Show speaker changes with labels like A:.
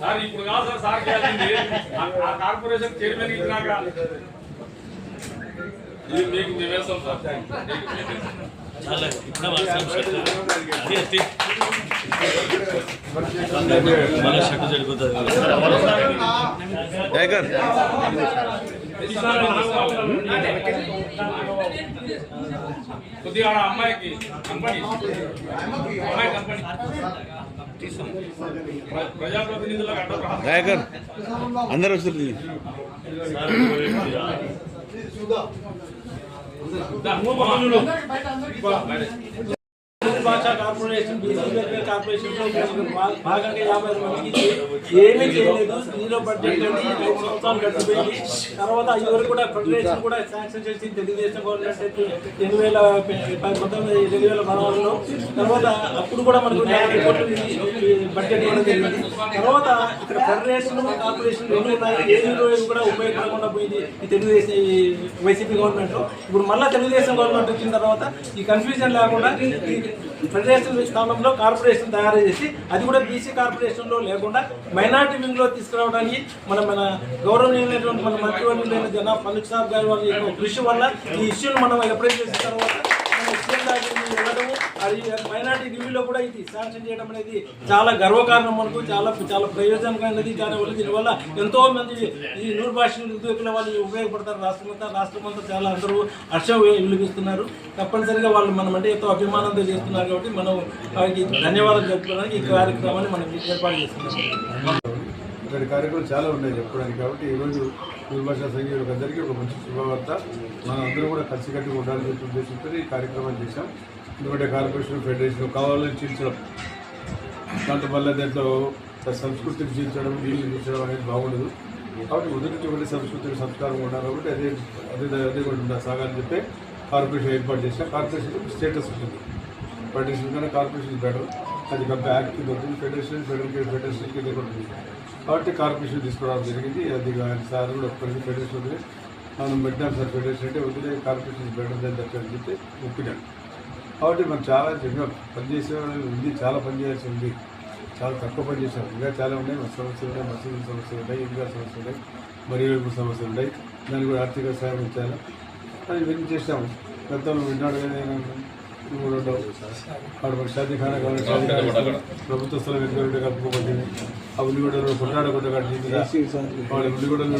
A: Sir ఇప్పుడు కాదు sir sir చేయాలండి ఆ కార్పొరేషన్ చైర్మన్ ఇచ్చినాక ఇది మీకు నివేశం సార్
B: చాలా మళ్ళీ షట్టు చెడిపోతుంది
A: కొద్దిగా ఆడ అమ్మాయికి కంపెనీ అమ్మాయి కంపెనీ ప్ర- ప్రజాప్రతినిధులకు అడ్డం
C: దయాకర్ అందరు వస్తుంది
D: భాషా కార్పొరేషన్ బీసీ వెల్ఫేర్ కార్పొరేషన్ భాగంగా యాభై ఐదు మందికి ఏమీ చేయలేదు. జీరో బడ్జెట్ అండి ఐదు సంవత్సరాలు గడిచిపోయింది. తర్వాత ఇవరకు కూడా ఫెడరేషన్ కూడా శాంక్షన్ చేసి తెలుగుదేశం గవర్నమెంట్ అయితే రెండు వేల పంతొమ్మిది రెండు వేల పదహారులో. తర్వాత అప్పుడు కూడా మనకు బడ్జెట్ ఇవ్వడం జరిగింది. తర్వాత ఇక్కడ ఫెడరేషన్ కార్పొరేషన్ రెండు ఏది కూడా ఉపయోగపడకుండా పోయింది ఈ తెలుగుదేశం ఈ వైసీపీ గవర్నమెంట్ ఇప్పుడు మళ్ళీ తెలుగుదేశం గవర్నమెంట్ వచ్చిన తర్వాత ఈ కన్ఫ్యూజన్ లేకుండా ఫెడరేషన్ స్థానంలో కార్పొరేషన్ తయారు చేసి అది కూడా బీసీ కార్పొరేషన్లో లేకుండా మైనార్టీ వింగ్లో తీసుకురావడానికి మన మన గౌరవనీయులైనటువంటి మన మంత్రివర్యులైన జనా ఫలిక్ సాబ్ గారి వాళ్ళ యొక్క కృషి వల్ల ఈ ఇష్యూని మనం ఎప్పుడైతే చేసిన తర్వాత మన సీఎం గారికి వెళ్ళడము అది మైనార్టీ కూడా ఇది శాంక్షన్ చేయడం అనేది చాలా గర్వకారణం మనకు చాలా చాలా ప్రయోజనకమైనది దానివల్ల దీనివల్ల ఎంతో మంది ఈ నూరు భాష నిరుద్యోగుల వాళ్ళు ఉపయోగపడతారు. రాష్ట్రమంతా రాష్ట్రమంతా చాలా అందరూ హర్షం వెలిగిస్తున్నారు. తప్పనిసరిగా వాళ్ళు మనం అంటే ఎంతో అభిమానంతో చేస్తున్నారు కాబట్టి మనం వారికి ధన్యవాదాలు చెప్పుకోవడానికి ఈ కార్యక్రమాన్ని మనం ఏర్పాటు చేస్తున్నాం.
E: ఇలాంటి కార్యక్రమాలు చాలా ఉన్నాయి చెప్పుకోవడానికి కాబట్టి ఈరోజు దుర్భాషా సంఘీయులకు అందరికీ ఒక మంచి శుభవార్త. మనం అందరూ కూడా కలిసికట్టుగా ఉండాలని చెప్పి ఉద్దేశంతో ఈ కార్యక్రమం చేశాం. ఎందుకంటే కార్పొరేషన్ ఫెడరేషన్ కావాలని చీల్చడం దాంట్లో మళ్ళీ దాంట్లో సంస్కృతిని చీల్చడం నీళ్ళు చీల్చడం అనేది బాగుండదు. కాబట్టి మొదటి నుంచి సంస్కృతికి సంస్కారం ఉండాలి కాబట్టి అదే అదే అదే కూడా ఉండాలి. సాగాలని చెప్పి కార్పొరేషన్ ఏర్పాటు చేసిన కార్పొరేషన్ స్టేటస్ ఉంటుంది. ఫెడరేషన్ కన్నా కార్పొరేషన్ బెటర్ అది కొంత యాక్ట్ కింద ఉంటుంది ఫెడరేషన్ ఫెడరల్ ఫెడరేషన్ కింద కూడా ఉంటుంది. కాబట్టి కార్పొరేషన్ తీసుకురావడం జరిగింది. అది సార్ కూడా ఒక్కరికి ఫెడరేషన్ ఉంది. మనం పెట్టాం సార్ ఫెడరేషన్ అంటే వదిలే కార్పొరేషన్ బెటర్ దాని తప్పని చెప్పి ఒప్పినాం. కాబట్టి మనం చాలా పనిచేసే ఉంది చాలా పని చేయాల్సి ఉంది చాలా తక్కువ పని చేసాం ఇంకా చాలా ఉన్నాయి. మా సమస్యలు ఉన్నాయి. మసీదు సమస్యలు ఉన్నాయి. ఇంకా సమస్యలు ఉన్నాయి. మరియు సమస్యలు ఉన్నాయి. దానికి కూడా ఆర్థిక సాయం ఇచ్చారు అని ఇవన్నీ చేసాము గతంలో విన్నాడు నువ్వు ఉండవు వాడు మనకి షాదీఖానా కావాలి ప్రభుత్వ స్థలం ఎక్కడ ఉంటే కలుపుకోబడింది ఆ ఉల్లిగడ్డలు కొట్టాడ కొట్ట కట్టింది వాడు ఉల్లిగడ్డలు